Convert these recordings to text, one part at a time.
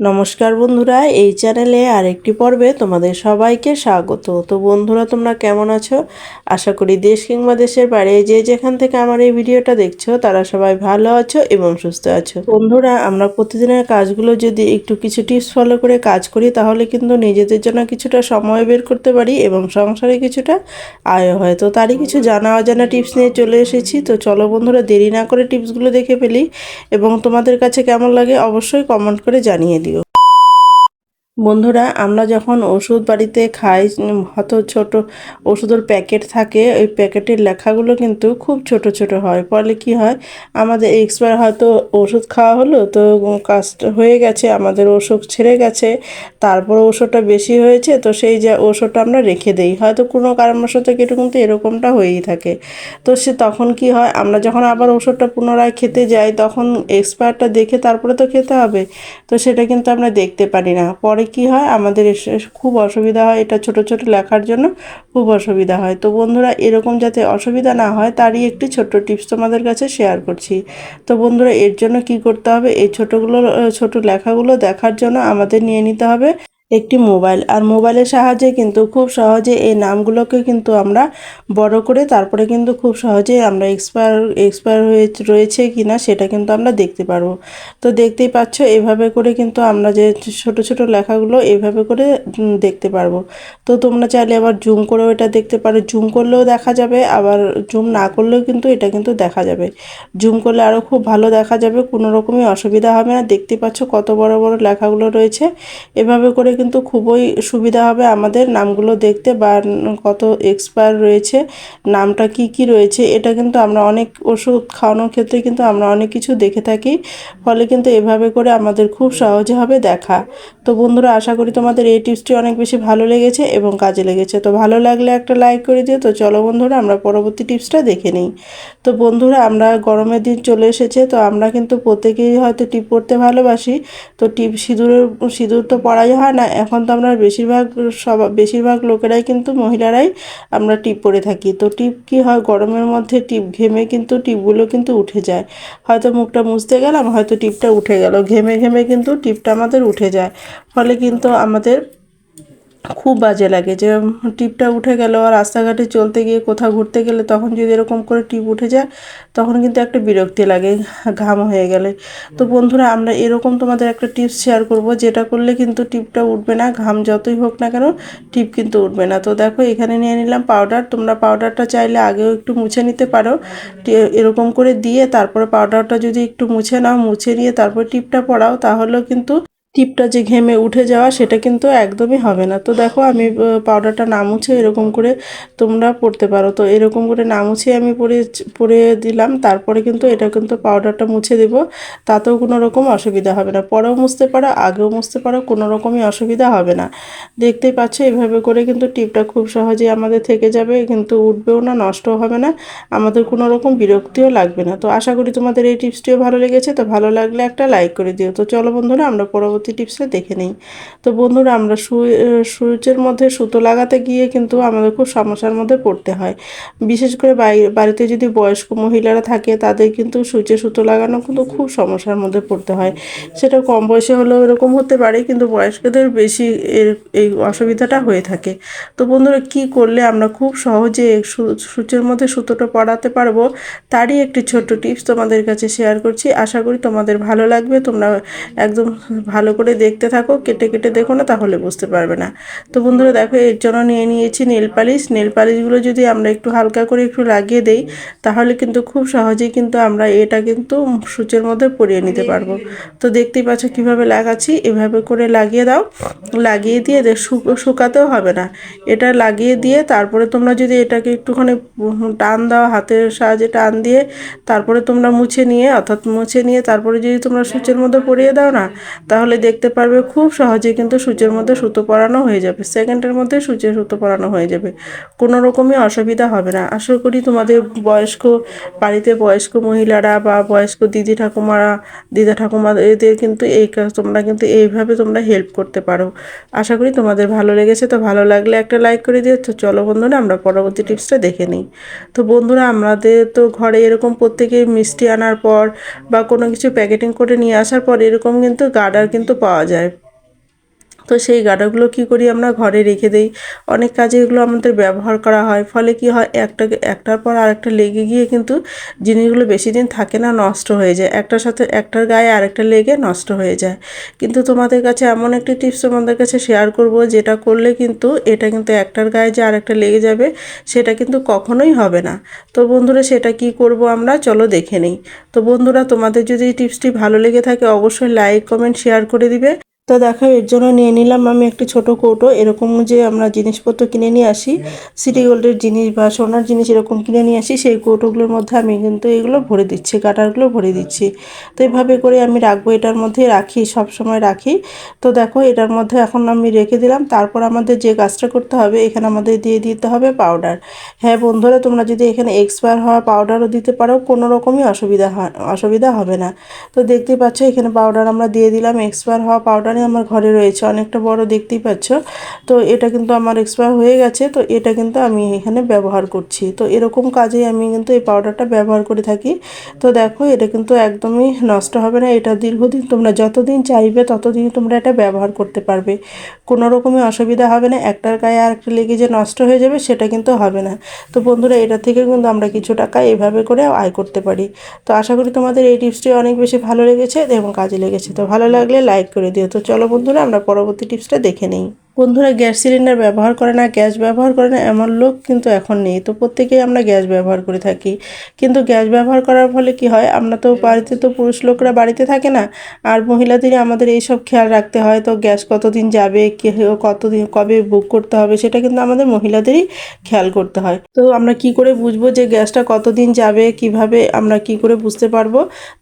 নমস্কার বন্ধুরা, এই চ্যানেলে আরেকটি পর্বে তোমাদের সবাইকে স্বাগত। তো বন্ধুরা, তোমরা কেমন আছো? আশা করি দেশ কিংবা দেশের বাইরে যে যেখান থেকে আমার এই ভিডিওটা দেখছ, তারা সবাই ভালো আছো এবং সুস্থ আছো। বন্ধুরা, আমরা প্রতিদিনের কাজগুলো যদি একটু কিছু টিপস ফলো করে কাজ করি, তাহলে কিন্তু নিজেদের জন্য কিছুটা সময় বের করতে পারি এবং সংসারে কিছুটা আয় হয়। তো তারই কিছু জানা অজানা টিপস নিয়ে চলে এসেছি। তো চলো বন্ধুরা, দেরি না করে টিপসগুলো দেখে ফেলি এবং তোমাদের কাছে কেমন লাগে অবশ্যই কমেন্ট করে জানিয়ে বন্ধুরা, আমরা যখন ওষুধ বাড়িতে খাই হয়তো ছোট ওষুধের প্যাকেট থাকে, ওই প্যাকেটের লেখাগুলো কিন্তু খুব ছোট ছোট হয়। ফলে কি হয়, আমাদের এক্সপায়ার হয়তো ওষুধ খাওয়া হলো, তো কাজটা হয়ে গেছে, আমাদের ওষুধ ছেড়ে গেছে, তারপর ওষুধটা বেশি হয়েছে, তো সেই যে ওষুধটা আমরা রেখে দেই। হয়তো কোনো কারণবশত কেটে কিন্তু এরকমটা হয়েই থাকে। তো সে তখন কি হয়, আমরা যখন আবার ওষুধটা পুনরায় খেতে যাই, তখন এক্সপায়ারটা দেখে তারপরে তো খেতে হবে, তো সেটা কিন্তু আমরা দেখতে পারি না। পরে কি হয়? আমাদের খুব অসুবিধা হয় এটা ছোট ছোট লেখার জন্য খুব অসুবিধা হয়। তো বন্ধুরা, এরকম যাতে অসুবিধা না হয়, তারই একটি ছোট্ট টিপস তোমাদের কাছে শেয়ার করছি। তো বন্ধুরা, এর জন্য কি করতে হবে? এই ছোটোগুলো, ছোট লেখাগুলো দেখার জন্য আমাদের নিয়ে নিতে হবে। একটি মোবাইল। আর মোবাইলের সাহায্যে কিন্তু খুব সহজে এই নামগুলোকে কিন্তু আমরা বড় করে, তারপরে কিন্তু খুব সহজেই আমরা এক্সপায়ার এক্সপায়ার হয়ে রয়েছে কি না সেটা কিন্তু আমরা দেখতে পারব। তো দেখতেই পাচ্ছ, এভাবে করে কিন্তু আমরা যে ছোট ছোট লেখাগুলো এভাবে করে দেখতে পারব। তো তোমরা চাইলে আবার জুম করেও এটা দেখতে পারো। জুম করলেও দেখা যাবে, আবার জুম না করলেও কিন্তু এটা কিন্তু দেখা যাবে। জুম করলে আরও খুব ভালো দেখা যাবে, কোনো রকমই অসুবিধা হবে না। দেখতে পাচ্ছ কত বড় বড় লেখাগুলো রয়েছে। এভাবে করে কিন্তু খুবই সুবিধা হবে আমাদের নামগুলো দেখতে বা কত এক্সপায়ার রয়েছে, নামটা কি কি রয়েছে, এটা কিন্তু আমরা অনেক ওষুধ খাওয়ানোর ক্ষেত্রে কিন্তু আমরা অনেক কিছু দেখে থাকি। ফলে কিন্তু এভাবে করে আমাদের খুব সহজে হবে দেখা। তো বন্ধুরা, আশা করি তোমাদের এই টিপসটি অনেক বেশি ভালো লেগেছে এবং কাজে লেগেছে। তো ভালো লাগলে একটা লাইক করে দিও। তো চলো বন্ধুরা, আমরা পরবর্তী টিপসটা দেখে নিই। তো বন্ধুরা, আমরা গরমের দিন চলে এসেছে। তো আমরা কিন্তু প্রত্যেকেই হয়তো টিপ পরতে ভালোবাসি। তো টিপ সিঁদুরের, সিঁদুর তো পরাই হয় না। এখন তো আমরা বেশিরভাগ সব, বেশিরভাগ লোকেরাই কিন্তু মহিলারাই আমরা টিপ পরে থাকি। তো টিপ কি হয়? গরমের মধ্যে টিপ ঘেমে কিন্তু টিপগুলো কিন্তু উঠে যায়। হয়তো মুখটা মুছতে গেলাম, হয়তো টিপটা উঠে গেল। ঘেমে ঘেমে কিন্তু টিপটা আমাদের উঠে যায়। ফলে কিন্তু আমাদের খুব বাজে লাগে যে টিপটা উঠে গেল আর রাস্তাঘাটে চলতে গিয়ে কোথাও ঘুরতে গেলে তখন যদি এরকম করে টিপ উঠে যায় তখন কিন্তু একটা বিরক্তি লাগে ঘাম হয়ে গেলে। তো বন্ধুরা আমরা এরকম তোমাদের একটা টিপস শেয়ার করব যেটা করলে কিন্তু টিপটা উঠবে না ঘাম যতই হোক না কেন টিপ কিন্তু উঠবে না। তো দেখো এখানে নিয়ে নিলাম পাউডার তোমরা পাউডারটা চাইলে আগেও একটু মুছে নিতে পারো। টি- এরকম করে দিয়ে তারপরে পাউডারটা যদি একটু মুছে নাও মুছে নিয়ে তারপর টিপটা পড়াও তাহলেও কিন্তু টিপটা যে ঘেমে উঠে যাওয়া সেটা কিন্তু একদমই হবে না। তো দেখো আমি পাউডারটা না মুছে এরকম করে তোমরা পড়তে পারো। তো এরকম করে না মুছে আমি পরে পরে দিলাম, তারপরে কিন্তু এটা কিন্তু পাউডারটা মুছে দেব, তাতেও কোনো রকম অসুবিধা হবে না। পরেও মুছতে পারো, আগেও মুছতে পারো, কোনো রকমই অসুবিধা হবে না। দেখতেই পাচ্ছ এভাবে করে কিন্তু টিপটা খুব সহজেই আমাদের থেকে যাবে, কিন্তু উঠবেও না, নষ্টও হবে না, আমাদের কোনো রকম বিরক্তিও লাগবে না। তো আশা করি তোমাদের এই টিপসটিও ভালো লেগেছে, তো ভালো লাগলে একটা লাইক করে দিও। তো চলো বন্ধুরা, আমরা পরবর্তী টিপসটা দেখে নিই। তো বন্ধুরা, আমরা সুইচের মধ্যে সুতো লাগাতে গিয়ে কিন্তু আমাদের খুব সমস্যার মধ্যে পড়তে হয়। বিশেষ করে বাড়িতে যদি বয়স্ক মহিলারা থাকে, তাদের কিন্তু সুইচে সুতো লাগানো কিন্তু খুব সমস্যার মধ্যে পড়তে হয়। সেটা কম বয়সে হলেও এরকম হতে পারে, কিন্তু বয়স্কদের বেশি এর, এই অসুবিধাটা হয়ে থাকে। তো বন্ধুরা, কি করলে আমরা খুব সহজে সু- সূচের মধ্যে সুতোটা পড়াতে পারব, তারই একটি ছোট্ট টিপস তোমাদের কাছে শেয়ার করছি। আশা করি তোমাদের ভালো লাগবে, তোমরা একদম ভালো করে দেখতে থাকো, কেটে কেটে দেখো না, তাহলে বুঝতে পারবে না। তো বন্ধুরা দেখো, এর জন্য নিয়ে নিয়েছি নেল পালিশ। নেল পালিশগুলো যদি আমরা একটু হালকা করে একটু লাগিয়ে দেই, তাহলে কিন্তু খুব সহজেই কিন্তু আমরা এটা কিন্তু সূচের মধ্যে পরিয়ে নিতে পারব। তো দেখতেই পাচ্ছ কীভাবে লাগাচ্ছি, এভাবে করে লাগিয়ে দাও। লাগিয়ে দিয়ে শুকাতেও হবে না। এটা লাগিয়ে দিয়ে তারপরে তোমরা যদি এটাকে একটুখানি টান দাও, হাতের সাহায্যে টান দিয়ে, তারপরে তোমরা মুছে নিয়ে, অর্থাৎ মুছে নিয়ে তারপরে যদি তোমরা সূচের মধ্যে পরিয়ে দাও না, তাহলে দেখতে পারবে খুব সহজে কিন্তু সূচের মধ্যে সুতো পরানো হয়ে যাবে। সেকেন্ডের মধ্যে সূচের সুতো পরানো হয়ে যাবে। কোনো রকমই অসুবিধা হবে না। আশা করি তোমাদের বয়স্ক বাড়িতে বয়স্ক মহিলারা বা বয়স্ক দিদি ঠাকুমারা, দিদা ঠাকুমা এদের কিন্তু এই কাজ তোমরা কিন্তু এইভাবে তোমরা হেল্প করতে পারো। আশা করি তোমাদের ভালো লেগেছে। তো ভালো লাগলে একটা লাইক করে দিও। তো চলো বন্ধুরা, আমরা পরবর্তী টিপসটা দেখে নিই। তো বন্ধুরা, আমাদের তো ঘরে এরকম প্রত্যেকে মিষ্টি আনার পর বা কোনো কিছু প্যাকেটিং করে নিয়ে আসার পর এরকম কিন্তু গার্ডার কিন্তু পাওয়া যায়। তো সেই গাডারগুলো কী করি আমরা ঘরে রেখে দেই। অনেক কাজে এগুলো আমাদের ব্যবহার করা হয়। ফলে কি হয়, একটা, একটার পর আরেকটা লেগে গিয়ে কিন্তু জিনিসগুলো বেশি দিন থাকে না, নষ্ট হয়ে যায়। একটার সাথে একটার গায়ে আরেকটা লেগে নষ্ট হয়ে যায়। কিন্তু তোমাদের কাছে এমন একটি টিপস তোমাদের কাছে শেয়ার করব, যেটা করলে কিন্তু এটা কিন্তু একটার গায়ে যে আরেকটা লেগে যাবে, সেটা কিন্তু কখনোই হবে না। তো বন্ধুরা, সেটা কি করব আমরা? চলো দেখে নিই। তো বন্ধুরা, তোমাদের যদি টিপসটি ভালো লেগে থাকে, অবশ্যই লাইক, কমেন্ট, শেয়ার করে দিবে। তো দেখো এর জন্য নিয়ে নিলাম আমি একটি ছোট কৌটো। এরকম যে আমরা জিনিসপত্র কিনে নিয়ে আসি সিটি গোল্ডের জিনিস বা সোনার জিনিস এরকম কিনে নিয়ে আসি, সেই কৌটোগুলোর মধ্যে আমি কিন্তু এগুলো ভরে দিচ্ছি, কাটারগুলো ভরে দিচ্ছি। তো এইভাবে করে আমি রাখব, এটার মধ্যে রাখি, সব সময় রাখি। তো দেখো, এটার মধ্যে এখন আমি রেখে দিলাম। তারপর আমাদের যে কাজটা করতে হবে, এখানে আমাদের দিয়ে দিতে হবে পাউডার হ্যাঁ বন্ধুরা, তোমরা যদি এখানে এক্সপায়ার হওয়া পাউডারও দিতে পারো, কোনো রকমই অসুবিধা হয়, অসুবিধা হবে না। তো দেখতেই পাচ্ছ, এখানে পাউডার আমরা দিয়ে দিলাম এক্সপায়ার হওয়া পাউডার পাউডারই আমার ঘরে রয়েছে, অনেকটা বড় দেখতেই পাচ্ছ। তো এটা কিন্তু আমার এক্সপায়ার হয়ে গেছে, তো এটা কিন্তু আমি এখানে ব্যবহার করছি। তো এরকম কাজেই আমি কিন্তু এই পাউডারটা ব্যবহার করে থাকি। তো দেখো, এটা কিন্তু একদমই নষ্ট হবে না, এটা দীর্ঘদিন তোমরা যতদিন চাইবে ততদিন তোমরা এটা ব্যবহার করতে পারবে। কোনো রকমই অসুবিধা হবে না, একটার গায়ে আর একটা লেগে যে নষ্ট হয়ে যাবে সেটা কিন্তু হবে না। তো বন্ধুরা, এটা থেকে কিন্তু আমরা কিছু টাকা এভাবে করে আয় করতে পারি। তো আশা করি তোমাদের এই টিপসটি অনেক বেশি ভালো লেগেছে এবং কাজে লেগেছে। তো ভালো লাগলে লাইক করে দিও। তো চলো বন্ধুরা আমরা পরবর্তী টিপসটা দেখে নিই। বন্ধুরা গ্যাস সিলিন্ডার ব্যবহার করে না, গ্যাস ব্যবহার করে না, এমন লোক কিন্তু এখন নেই। তো প্রত্যেকেই আমরা গ্যাস ব্যবহার করে থাকি। কিন্তু গ্যাস ব্যবহার করার ফলে কি হয়? আমরা তো বাড়িতে তো পুরুষ লোকরা বাড়িতে থাকে না। আর মহিলাদেরই আমাদের এই সব খেয়াল রাখতে হয়। তো গ্যাস কতদিন যাবে কতদিন কবে বুক করতে হবে, সেটা কিন্তু আমাদের মহিলাদেরই খেয়াল করতে হয়। তো আমরা কি করে বুঝব যে গ্যাসটা কতদিন যাবে, কীভাবে আমরা কি করে বুঝতে পারব?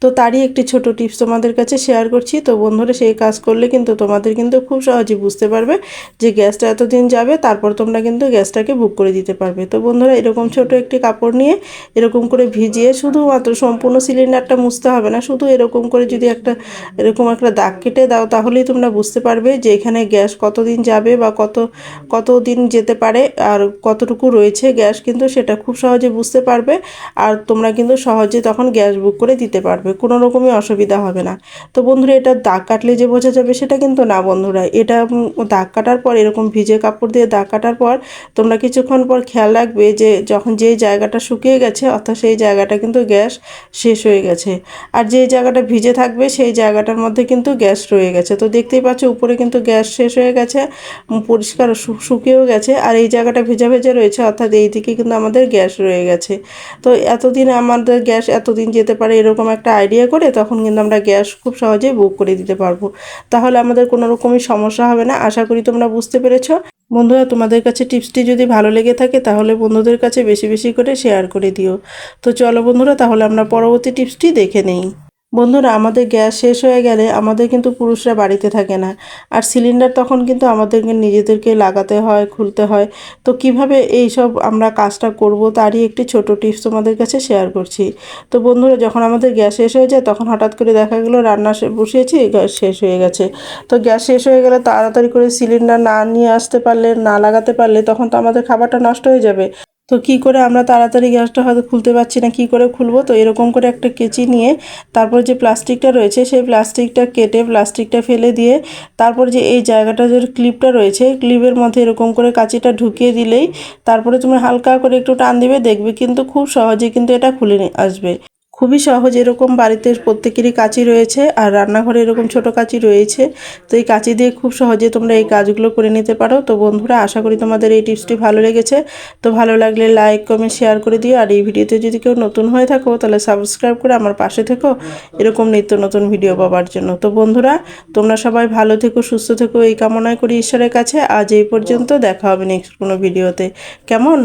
তো তারই একটি ছোট টিপস তোমাদের কাছে শেয়ার করছি। তো বন্ধুরা, সেই কাজ করলে কিন্তু তোমাদের কিন্তু খুব সহজেই বুঝতে পারবে যে গ্যাসটা এতদিন যাবে, তারপর তোমরা কিন্তু গ্যাসটাকে বুক করে দিতে পারবে। তো বন্ধুরা, এরকম ছোট একটি কাপড় নিয়ে এরকম করে ভিজিয়ে শুধুমাত্র সম্পূর্ণ সিলিন্ডারটা মুছতে হবে না, শুধু এরকম করে যদি একটা, এরকম একটা দাগ কেটে দাও, তাহলেই তোমরা বুঝতে পারবে যে এখানে গ্যাস কতদিন যাবে বা কত, কতদিন যেতে পারে আর কতটুকু রয়েছে গ্যাস, কিন্তু সেটা খুব সহজে বুঝতে পারবে আর তোমরা কিন্তু সহজে তখন গ্যাস বুক করে দিতে পারবে, কোনো রকমই অসুবিধা হবে না। তো বন্ধুরা, এটা দাগ কাটলে যে বোঝা যাবে সেটা কিন্তু না বন্ধুরা, এটা দাগ কাটার পর, এরকম ভিজে কাপড় দিয়ে দাগ কাটার পর, তোমরা কিছুক্ষণ পর খেয়াল রাখবে যে যখন যেই জায়গাটা শুকিয়ে গেছে, অর্থাৎ সেই জায়গাটা কিন্তু গ্যাস শেষ হয়ে গেছে। আর যেই জায়গাটা ভিজে থাকবে, সেই জায়গাটার মধ্যে কিন্তু গ্যাস রয়ে গেছে। তো দেখতেই পাচ্ছ, উপরে কিন্তু গ্যাস শেষ হয়ে গেছে পরিষ্কার শুকিয়েও গেছে, আর এই জায়গাটা ভেজা ভেজা রয়েছে, অর্থাৎ এই দিকে কিন্তু আমাদের গ্যাস রয়ে গেছে। তো এতদিন আমাদের গ্যাস এতদিন যেতে পারে এরকম একটা আইডিয়া করে, তখন কিন্তু আমরা গ্যাস খুব সহজেই বুক করে দিতে পারব। তাহলে আমাদের কোনো রকমই সমস্যা হবে না। আশা করি তোমরা বুঝতে পেরেছ? বন্ধুরা, তোমাদের কাছে টিপসটি যদি ভালো লেগে থাকে, তাহলে বন্ধুদের কাছে বেশি বেশি করে শেয়ার করে দিও। তো চলো বন্ধুরা, তাহলে আমরা পরবর্তী টিপসটি দেখে নেই। বন্ধুরা, আমাদের গ্যাস শেষ হয়ে গেলে আমাদের কিন্তু পুরুষরা বাড়িতে থাকে না। আর সিলিন্ডার তখন কিন্তু আমাদেরকে নিজেদেরকে লাগাতে হয়, খুলতে হয়। তো কীভাবে এই সব আমরা কাজটা করব তারই একটি ছোট টিপস তোমাদের কাছে শেয়ার করছি। তো বন্ধুরা, যখন আমাদের গ্যাস শেষ হয়ে যায়, তখন হঠাৎ করে দেখা গেলো রান্না বসিয়েছি, গ্যাস শেষ হয়ে গেছে। তো গ্যাস শেষ হয়ে গেলে তাড়াতাড়ি করে সিলিন্ডার না নিয়ে আসতে পারলে, না লাগাতে পারলে তখন তো আমাদের খাবারটা নষ্ট হয়ে যাবে। তো কি করে আমরা তাড়াতাড়ি গ্যাসটা হয়তো খুলতে পারছি না, কি করে খুলবো? তো এরকম করে একটা কেচি নিয়ে তারপর যে প্লাস্টিকটা রয়েছে, সেই প্লাস্টিকটা কেটে প্লাস্টিকটা ফেলে দিয়ে তারপর যে এই জায়গাটা যে ক্লিপটা রয়েছে, ক্লিপের মধ্যে এরকম করে কাঁচিটা ঢুকিয়ে দিলেই তারপরে তুমি হালকা করে একটু টান দিবে, দেখবে কিন্তু খুব সহজে কিন্তু এটা খুলে আসবে। খুবই সহজ, এরকম বাড়িতে প্রত্যেকেরই কাঁচি রয়েছে আর রান্নাঘরে এরকম ছোট কাঁচি রয়েছে। তো এই কাঁচি দিয়ে খুব সহজে তোমরা এই কাজগুলো করে নিতে পারো। তো বন্ধুরা, আশা করি তোমাদের এই টিপসটি ভালো লেগেছে। তো ভালো লাগলে লাইক, কমেন্ট, শেয়ার করে দিও। আর এই ভিডিওতে যদি কেউ নতুন হয়ে থাকো, তাহলে সাবস্ক্রাইব করে আমার পাশে থেকো। এরকম নিত্য নতুন ভিডিও পাওয়ার জন্য। তো বন্ধুরা, তোমরা সবাই ভালো থেকো, সুস্থ থেকো। এই কামনায় করি ঈশ্বরের কাছে। আজ এই পর্যন্ত দেখা হবে নেক্সট কোনো ভিডিওতে। কেমন?